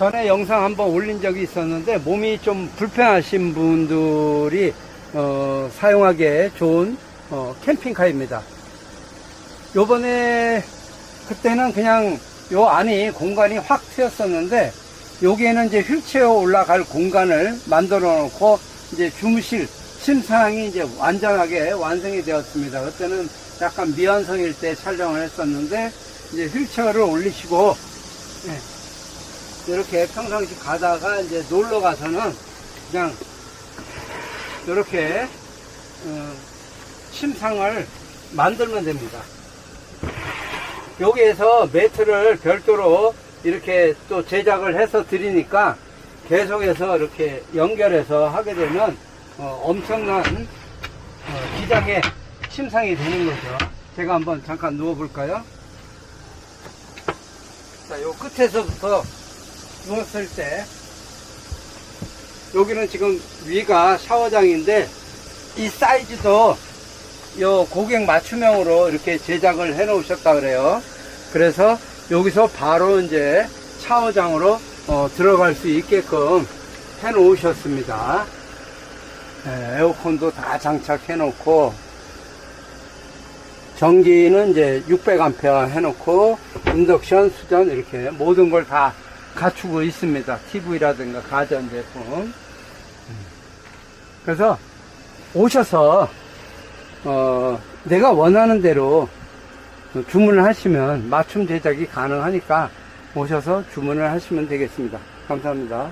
전에 영상 한번 올린 적이 있었는데 몸이 좀 불편하신 분들이 어, 사용하기에 좋은 어, 캠핑카입니다. 요번에 그때는 그냥 요 안이 공간이 확 트였었는데 여기에는 이제 휠체어 올라갈 공간을 만들어 놓고 이제 주무실 침상이 이제 완전하게 완성이 되었습니다. 그때는 약간 미완성일 때 촬영을 했었는데 이제 휠체어를 올리시고 예, 이렇게 평상시 가다가 이제 놀러 가서는 그냥 이렇게 어, 침상을 만들면 됩니다. 여기에서 매트를 별도로 이렇게 또 제작을 해서 드리니까 계속해서 이렇게 연결해서 하게 되면 어, 엄청난 어, 기장의 침상이 되는 거죠. 제가 한번 잠깐 누워볼까요? 자, 요 끝에서부터 누웠을 때 여기는 지금 위가 샤워장인데 이 사이즈도 요 고객 맞춤형으로 이렇게 제작을 해 놓으셨다 그래요. 그래서 여기서 바로 이제 샤워장으로 어, 들어갈 수 있게끔 해 놓으셨습니다. 네, 에어컨도 다 장착해 놓고 전기는 이제 600A 해 놓고 인덕션, 수전 이렇게 모든 걸 다 갖추고 있습니다. TV라든가 가전제품. 그래서 오셔서 어, 내가 원하는 대로 주문을 하시면 맞춤 제작이 가능하니까 오셔서 주문을 하시면 되겠습니다. 감사합니다.